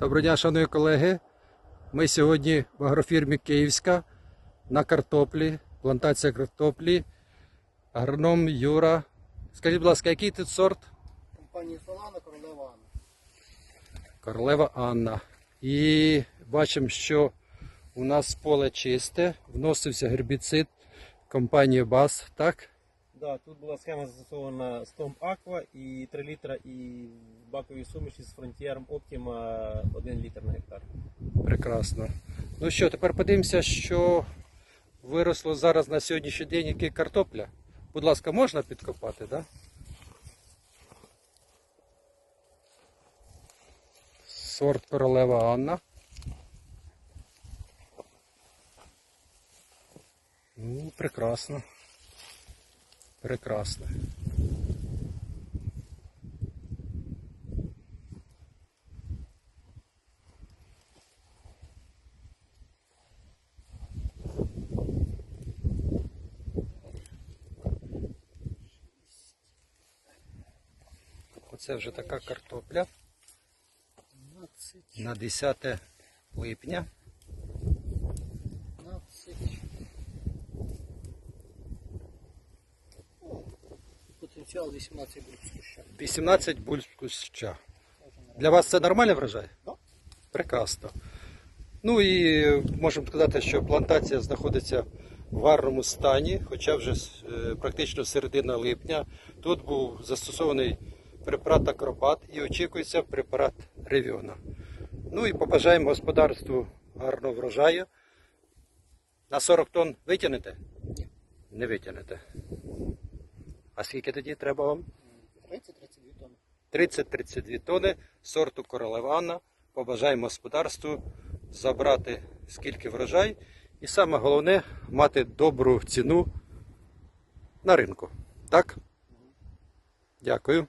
Доброго дня, шановні колеги. Ми сьогодні в агрофірмі Київська на картоплі, плантація картоплі. Агроном Юра. Скажіть, будь ласка, який тут сорт? компанії Солана Королева Анна. Королева Анна. І бачимо, що у нас поле чисте, вносився гербіцид компанії БАС, так? Да, тут була схема застосована Stomp Aqua і 3 літра і в баковій суміші з Frontier Optima 1 літр на гектар. Прекрасно. Ну що, тепер подивимося, що виросло зараз на сьогоднішній день який картопля. Будь ласка, можна підкопати? Да? Сорт королева Анна. Ну, прекрасно. Прекрасно. Оце вже така картопля на 10 липня. Потенціал 18 буде спущати. 18 бульб куща. Для вас це нормальний врожай? Да. Прекрасно. Ну і можемо сказати, що плантація знаходиться в гарному стані, хоча вже е, практично середина липня. Тут був застосований препарат Акробат і очікується препарат Ревіона. Ну і побажаємо господарству гарного врожаю. На 40 тонн витягнете? Ні. Не витягнете. А скільки тоді треба вам? 30-32 тонни. 30-32 тони сорту королевана. Побажаємо господарству забрати скільки врожай. І саме головне мати добру ціну на ринку. Так? Дякую.